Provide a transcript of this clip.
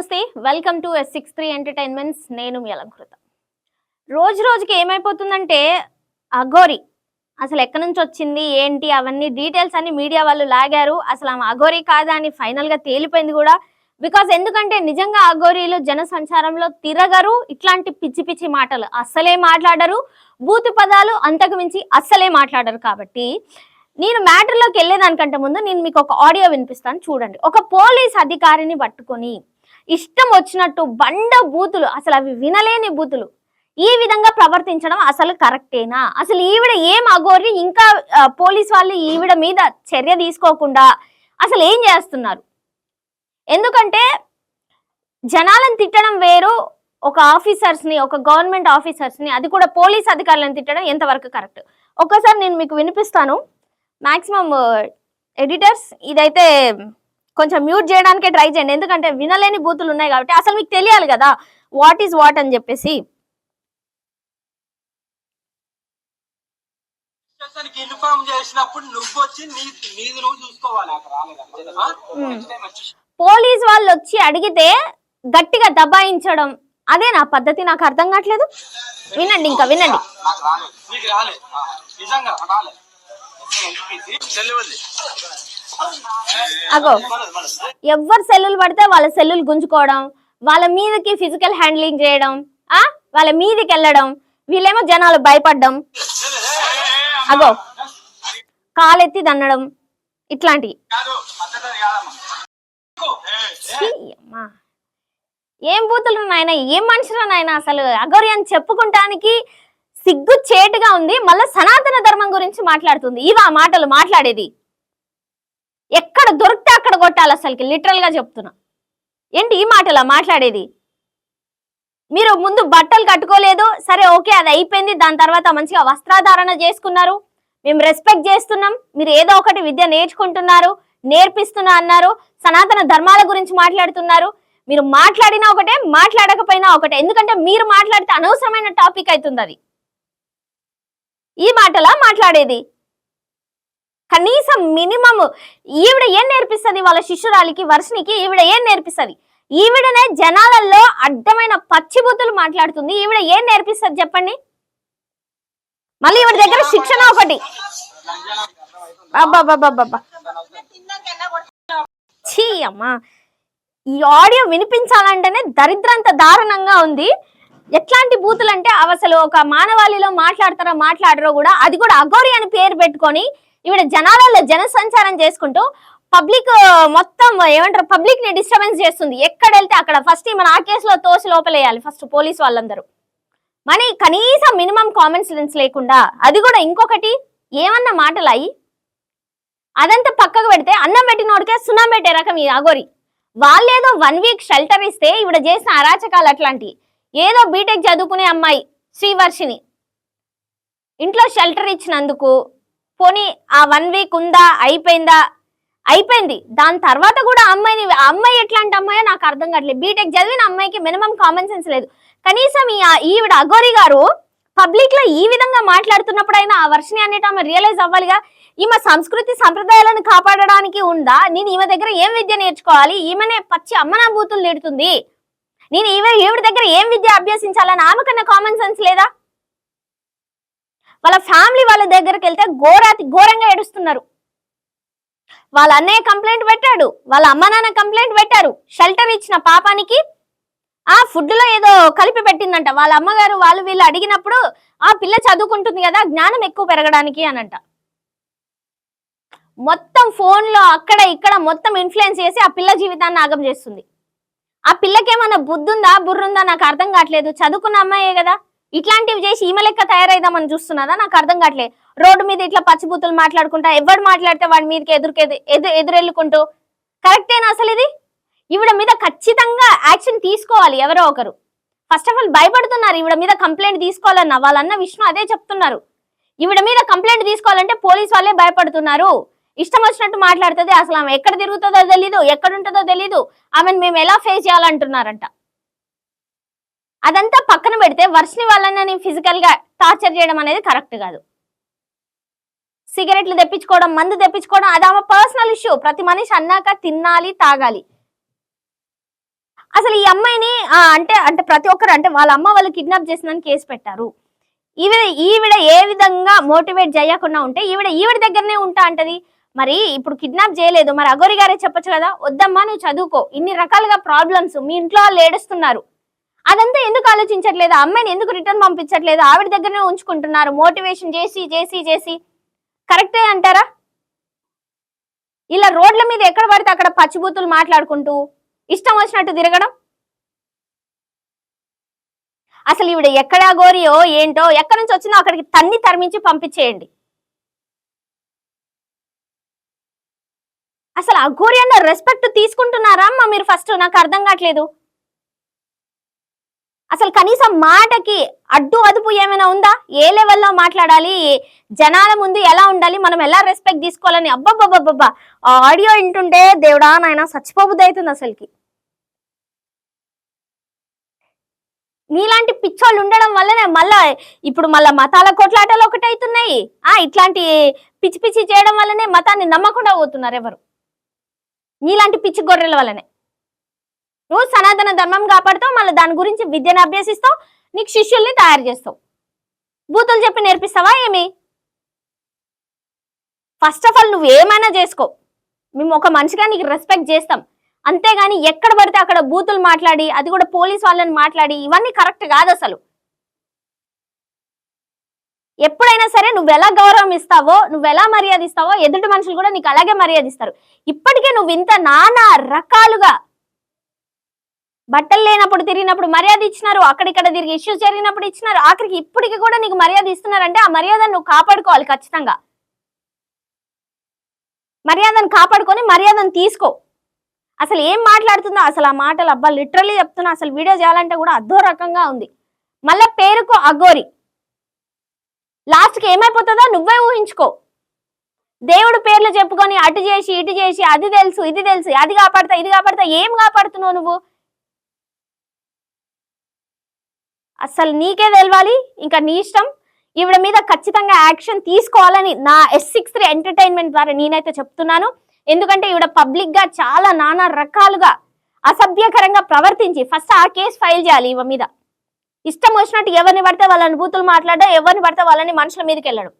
నమస్తే welcome to S six three entertainments నేను మీ అలంకృత. రోజు రోజుకి ఏమైపోతుందంటే అఘోరి అసలు ఎక్కడి నుంచి వచ్చింది ఏంటి అవన్నీ డీటెయిల్స్ అన్ని మీడియా వాళ్ళు లాగారు. అసలు ఆమె అఘోరి కాదా అని ఫైనల్గా తేలిపోయింది కూడా. బికాస్ ఎందుకంటే నిజంగా అఘోరీలు జన సంచారంలో తిరగరు ఇట్లాంటి పిచ్చి పిచ్చి మాటలు అస్సలే మాట్లాడరు. బూతు పదాలు అంతకు మించి అస్సలే మాట్లాడరు కాబట్టి నేను మ్యాటర్లోకి వెళ్ళేదానికంటే ముందు నేను మీకు ఒక ఆడియో వినిపిస్తాను చూడండి. ఒక పోలీస్ అధికారిని పట్టుకొని ఇష్టం వచ్చినట్టు బండ బూతులు అసలు అవి వినలేని బూతులు. ఈ విధంగా ప్రవర్తించడం అసలు కరెక్టేనా? అసలు ఈవిడ ఏం అగోరి ఇంకా పోలీస్ వాళ్ళు ఈవిడ మీద చర్య తీసుకోకుండా అసలు ఏం చేస్తున్నారు? ఎందుకంటే జనాలను తిట్టడం వేరు ఒక ఆఫీసర్స్ని ఒక గవర్నమెంట్ ఆఫీసర్స్ని అది కూడా పోలీస్ అధికారులను తిట్టడం ఎంతవరకు కరెక్ట్? ఒక్కసారి నేను మీకు వినిపిస్తాను. మ్యాక్సిమం ఎడిటర్స్ ఇదైతే కొంచెం మ్యూట్ చేయడానికే ట్రై చేయండి. ఎందుకంటే వినలేని బూతులు ఉన్నాయి కాబట్టి అసలు మీకు తెలియాలి కదా. వాట్ ఈస్ వాట్ అని చెప్పేసి. స్టేషన్కి ఇన్ఫార్మ్ చేసినప్పుడు నువ్వు వచ్చి నీ నీది నువ్వు చూసుకోవాలి ఆ? పోలీస్ వాళ్ళు వచ్చి అడిగితే గట్టిగా దబాయించడం. అదే నా పద్ధతి నాకు అర్థం కావట్లేదు. వినండి ఇంకా వినండి. నాకు రాలేదు. నిజంగా అగో ఎవరు సెల్లులు పడితే వాళ్ళ సెల్లులు గుంజుకోవడం వాళ్ళ మీదకి ఫిజికల్ హ్యాండ్లింగ్ చేయడం ఆ? వాళ్ళ మీదకి వెళ్ళడం వీళ్ళేమో జనాలు భయపడడం. అగో కాలెత్తి దన్నడం ఇట్లాంటివి. ఏం బూతులు నాయన ఏం మనుషులు నాయన అసలు? అగౌరి అని చెప్పుకుంటానికి సిగ్గు చేటుగా ఉంది మళ్ళీ సనాతన ధర్మం గురించి మాట్లాడుతుంది. ఇవా మాటలు మాట్లాడేది. ఎక్కడ దొరికితే అక్కడ కొట్టాలి అసలుకి లిటరల్గా చెప్తున్నా. ఏంటి ఈ మాటలా మాట్లాడేది? మీరు ముందు బట్టలు కట్టుకోలేదు సరే ఓకే అది అయిపోయింది దాని తర్వాత మంచిగా వస్త్రధారణ చేసుకున్నారు మేము రెస్పెక్ట్ చేస్తున్నాం మీరు ఏదో ఒకటి విద్య నేర్చుకుంటున్నారు నేర్పిస్తున్నా అన్నారు సనాతన ధర్మాల గురించి మాట్లాడుతున్నారు మీరు మాట్లాడినా ఒకటే మాట్లాడకపోయినా ఒకటే ఎందుకంటే మీరు మాట్లాడితే అనవసరమైన టాపిక్ అవుతుంది అది. ఈ మాటలా మాట్లాడేది. కనీసం మినిమం ఈవిడ ఏం నేర్పిస్తుంది వాళ్ళ శిష్యురాలికి వర్షినికి ఈవిడ ఏం నేర్పిస్తుంది? ఈవిడనే జనాలలో అడ్డమైన పచ్చిబూతులు మాట్లాడుతుంది. ఈవిడ ఏం నేర్పిస్తుంది చెప్పండి? మళ్ళీ ఈవిడ దగ్గర శిక్షణ ఒకటి. చీ ఛీ అమ్మా. ఈ ఆడియో వినిపించాలంటేనే దరిద్రంత దారుణంగా ఉంది. ఎట్లాంటి బూతులు అంటే అసలు ఒక మానవాళిలో మాట్లాడతారో మాట్లాడరో కూడా అది కూడా అఘోరి అని పేరు పెట్టుకొని ఈవిడ జనాలలో జన సంచారం చేసుకుంటూ పబ్లిక్ మొత్తం ఏమంటారు పబ్లిక్ని డిస్టర్బెన్స్ చేస్తుంది. ఎక్కడ వెళ్తే అక్కడ ఫస్ట్ మన ఆ కేసులో తోసి లోపలేయాలి ఫస్ట్ పోలీస్ వాళ్ళందరూ. మరి కనీసం మినిమం కామన్ సెన్స్ లేకుండా అది కూడా ఇంకొకటి ఏమన్నా మాటలు అయ్యి అదంతా పక్కకు పెడితే అన్నం పెట్టినోడికే సున్నం పెట్టే రకం ఈ అగోరి వాళ్ళేదో వన్ వీక్ షెల్టర్ ఇస్తే ఇవిడ చేసిన అరాచకాలు అట్లాంటివి ఏదో బీటెక్ చదువుకునే అమ్మాయి శ్రీవర్షిని. ఇంట్లో షెల్టర్ ఇచ్చినందుకు పోనీ ఆ వన్ వీక్ ఉందా? అయిపోయిందా? అయిపోయింది. దాని తర్వాత కూడా అమ్మాయిని అమ్మాయి ఎట్లాంటి అమ్మాయో నాకు అర్థం కావట్లేదు. బీటెక్ చదివిన అమ్మాయికి మినిమం కామన్ సెన్స్ లేదు. కనీసం ఈ ఈవిడ అఘోరి గారు పబ్లిక్లో ఈ విధంగా మాట్లాడుతున్నప్పుడైనా ఆ వర్షిని అనేట ఆమె రియలైజ్ అవ్వాలిగా? ఈమె సంస్కృతి సంప్రదాయాలను కాపాడడానికి ఉందా? నేను ఈమె దగ్గర ఏం విద్య నేర్చుకోవాలి? ఈమెనే పచ్చి అమ్మనాభూతులు నేడుతుంది నేను ఈమె ఈవిడ దగ్గర ఏం విద్య అభ్యసించాలని ఆమెకన్నా కామన్ సెన్స్ లేదా? వాళ్ళ ఫ్యామిలీ వాళ్ళ దగ్గరికి వెళ్తే ఘోరాతి ఘోరంగా ఏడుస్తున్నారు. వాళ్ళ అన్నయ్య కంప్లైంట్ పెట్టాడు వాళ్ళ అమ్మ నాన్న కంప్లైంట్ పెట్టారు. షెల్టర్ ఇచ్చిన పాపానికి ఆ ఫుడ్లో ఏదో కలిపి పెట్టిందంట. వాళ్ళ అమ్మగారు వాళ్ళు వీళ్ళు అడిగినప్పుడు ఆ పిల్ల చదువుకుంటుంది కదా జ్ఞానం ఎక్కువ పెరగడానికి అనంట. మొత్తం ఫోన్లో అక్కడ ఇక్కడ మొత్తం ఇన్ఫ్లుయెన్స్ చేసి ఆ పిల్ల జీవితాన్ని ఆగం చేస్తుంది. ఆ పిల్లకేమన్నా బుద్ధుందా బుర్రుందా నాకు అర్థం కావట్లేదు. చదువుకున్న అమ్మాయే కదా. ఇట్లాంటివి చేసి ఈమె లెక్క తయారైదామని చూస్తున్నదా నాకు అర్థం కావట్లేదు. రోడ్డు మీద ఇట్లా పచ్చిబూతులు మాట్లాడుకుంటా ఎవడు మాట్లాడితే వాడి మీదకి ఎదురుకేది ఎదు ఎదురెళ్ళుకుంటూ? కరెక్టేనా అసలు ఇది? ఈవిడ మీద ఖచ్చితంగా యాక్షన్ తీసుకోవాలి ఎవరో ఒకరు. ఫస్ట్ ఆఫ్ ఆల్ భయపడుతున్నారు. ఈవిడ మీద కంప్లైంట్ తీసుకోవాలన్న వాళ్ళన్న విష్ణు అదే చెప్తున్నారు. ఈవిడ మీద కంప్లైంట్ తీసుకోవాలంటే పోలీస్ వాళ్ళే భయపడుతున్నారు. ఇష్టం వచ్చినట్టు మాట్లాడుతుంది. అసలు ఆమె ఎక్కడ తిరుగుతుందో తెలీదు ఎక్కడుంటుందో తెలీదు. ఆమెను మేము ఎలా ఫేస్ చేయాలంటున్నారంట. అదంతా పక్కన పెడితే వర్షని వాళ్ళని ఫిజికల్గా టార్చర్ చేయడం అనేది కరెక్ట్ కాదు. సిగరెట్లు తెప్పించుకోవడం మందు తెప్పించుకోవడం అది ఆమె పర్సనల్ ఇష్యూ ప్రతి మనిషి అన్నాక తినాలి తాగాలి. అసలు ఈ అమ్మాయిని అంటే అంటే ప్రతి ఒక్కరు అంటే వాళ్ళ అమ్మ వాళ్ళు కిడ్నాప్ చేసిందని కేసు పెట్టారు. ఈవిడ ఈవిడ ఏ విధంగా మోటివేట్ చేయకుండా ఉంటే ఈవిడ ఈవిడ దగ్గరనే ఉంటా అంటది. మరి ఇప్పుడు కిడ్నాప్ చేయలేదు. మరి అగోరి గారే చెప్పొచ్చు కదా వద్దమ్మా నువ్వు చదువుకో. ఇన్ని రకాలుగా ప్రాబ్లమ్స్ మీ ఇంట్లో వాళ్ళు ఏడుస్తున్నారు. అదంతా ఎందుకు ఆలోచించట్లేదు? అమ్మాయిని ఎందుకు రిటర్న్ పంపించట్లేదు? ఆవిడ దగ్గరనే ఉంచుకుంటున్నారు. మోటివేషన్ చేసి చేసి చేసి. కరెక్టే అంటారా? ఇలా రోడ్ల మీద ఎక్కడ పడితే అక్కడ పచ్చిబూతులు మాట్లాడుకుంటూ ఇష్టం వచ్చినట్టు తిరగడం? అసలు ఈవిడ ఎక్కడ గోరియో ఏంటో ఎక్కడి నుంచి వచ్చిందో అక్కడికి తన్ని తరిమించి పంపించేయండి. అసలు అఘోరి అన్న రెస్పెక్ట్ తీసుకుంటున్నారా అమ్మా మీరు ఫస్ట్ నాకు అర్థం కావట్లేదు. అసలు కనీసం మాటకి అడ్డు అదుపు ఏమైనా ఉందా? ఏ లెవెల్లో మాట్లాడాలి? జనాల ముందు ఎలా ఉండాలి? మనం ఎలా రెస్పెక్ట్ తీసుకోవాలని? అబ్బబ్బబ్బబ్బా ఆ ఆడియో వింటుంటే దేవుడా నాయన చచ్చిపోబుద్ది అవుతుంది అసలుకి. నీలాంటి పిచ్చోళ్ళు ఉండడం వల్లనే మళ్ళా ఇప్పుడు మళ్ళా మతాల కొట్లాటలు ఒకటి అవుతున్నాయి ఆ ఇట్లాంటి పిచ్చి పిచ్చి చేయడం వల్లనే మతాన్ని నమ్మకుండా పోతున్నారు ఎవరు? నీలాంటి పిచ్చి గొర్రెల వల్లనే. నువ్వు సనాతన ధర్మం కాపాడుతావు మళ్ళీ దాని గురించి విద్యను అభ్యసిస్తావు నీకు శిష్యుల్ని తయారు చేస్తావు. బూతులు చెప్పి నేర్పిస్తావా ఏమి? ఫస్ట్ ఆఫ్ ఆల్ నువ్వు ఏమైనా చేసుకో. మేము ఒక మనిషిగా నీకు రెస్పెక్ట్ చేస్తాం. అంతేగాని ఎక్కడ పడితే అక్కడ బూతులు మాట్లాడి అది కూడా పోలీస్ వాళ్ళని మాట్లాడి ఇవన్నీ కరెక్ట్ కాదు అసలు. ఎప్పుడైనా సరే నువ్వు ఎలా గౌరవం ఇస్తావో నువ్వు ఎలా మర్యాద ఇస్తావో ఎదుటి మనుషులు కూడా నీకు అలాగే మర్యాద ఇస్తారు. ఇప్పటికే నువ్వు ఇంత నానా రకాలుగా బట్టలు లేనప్పుడు తిరిగినప్పుడు మర్యాద ఇచ్చినారు అక్కడిక్కడ తిరిగి ఇష్యూస్ జరిగినప్పుడు ఇచ్చినారు ఆఖరికి ఇప్పటికి కూడా నీకు మర్యాద ఇస్తున్నారంటే ఆ మర్యాదను నువ్వు కాపాడుకోవాలి ఖచ్చితంగా. మర్యాదను కాపాడుకొని మర్యాదను తీసుకో. అసలు ఏం మాట్లాడుతుందో అసలు ఆ మాటలు అబ్బా లిటరలీ చెప్తున్నా అసలు వీడియో చేయాలంటే కూడా అద్దో రకంగా ఉంది. మళ్ళా పేరుకు అగోరి లాస్ట్కి ఏమైపోతుందో నువ్వే ఊహించుకో. దేవుడు పేర్లు చెప్పుకొని అటు చేసి ఇటు చేసి అది తెలుసు ఇది తెలుసు అది కాపాడతా ఇది కాపాడతా ఏం కాపాడుతున్నావు నువ్వు? అసలు నీకే తెలవాలి. ఇంకా నీ ఇష్టం. ఈవిడ మీద ఖచ్చితంగా యాక్షన్ తీసుకోవాలని నా ఎస్ సిక్స్ త్రీ ఎంటర్టైన్మెంట్ ద్వారా నేనైతే చెప్తున్నాను. ఎందుకంటే ఈవిడ పబ్లిక్గా చాలా నానా రకాలుగా అసభ్యకరంగా ప్రవర్తించి ఫస్ట్ ఆ కేసు ఫైల్ చేయాలి ఈమె మీద. ఇష్టం వచ్చినట్టు ఎవరిని పడితే వాళ్ళని బూతులు మాట్లాడడం ఎవరిని పడితే వాళ్ళని మనుషుల మీదకి వెళ్ళడం.